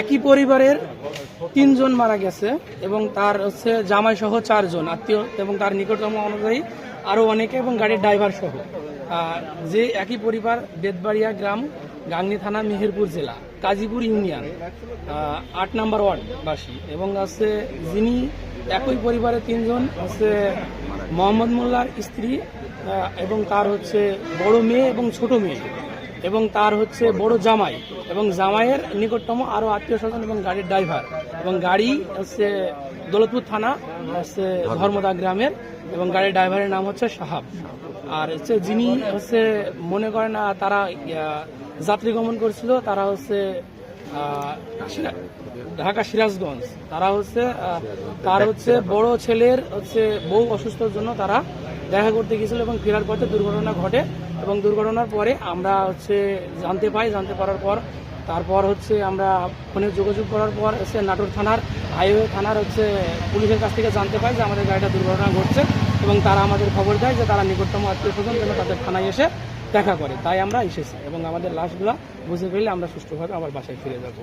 একই পরিবারের তিনজন মারা গেছে এবং তার হচ্ছে জামাই সহ চারজন আত্মীয় এবং তার নিকটতম অনুযায়ী আরও অনেকে এবং গাড়ির ড্রাইভার সহ। যে একই পরিবার বেদবাড়িয়া গ্রাম, গাংনী থানা, মেহেরপুর জেলা, কাজীপুর ইউনিয়ন আট নাম্বার ওয়ার্ডবাসী এবং আছে যিনি একই পরিবারের তিনজন হচ্ছে মোহাম্মদ মোল্লার স্ত্রী এবং তার হচ্ছে বড় মেয়ে এবং ছোট মেয়ে। এবং তার হচ্ছে বড় জামাই এবং জামাইয়ের নিকটতম আরও আত্মীয় স্বজন এবং গাড়ির ড্রাইভার এবং গাড়ি হচ্ছে দৌলতপুর থানা হচ্ছে ধর্মদা গ্রামের এবং গাড়ির ড্রাইভারের নাম হচ্ছে সাহাব। আর হচ্ছে যিনি হচ্ছে মনে করেন আহ, তারা যাত্রী গমন করছিল তারা হচ্ছে ঢাকা সিরাজগঞ্জ। তারা হচ্ছে তার হচ্ছে বড় ছেলের হচ্ছে বউ অসুস্থর জন্য তারা দেখা করতে গিয়েছিল এবং ফেরার পথে দুর্ঘটনা ঘটে এবং দুর্ঘটনার পরে আমরা হচ্ছে জানতে পাই, জানতে পারার পর, তারপর হচ্ছে আমরা ফোনে যোগাযোগ করার পর হচ্ছে নাটোর থানার, হাইওয়ে থানার হচ্ছে পুলিশের কাছ থেকে জানতে পাই যে আমাদের গাড়িটা দুর্ঘটনা ঘটছে এবং তারা আমাদের খবর দেয় যে তারা নিকটতম আত্মীয় স্বজন যেন তাদের থানায় এসে দেখা করে। তাই আমরা এসেছি এবং আমাদের লাশগুলা বুঝে ফেললে আমরা সুষ্ঠুভাবে আবার বাসায় ফিরে যাব।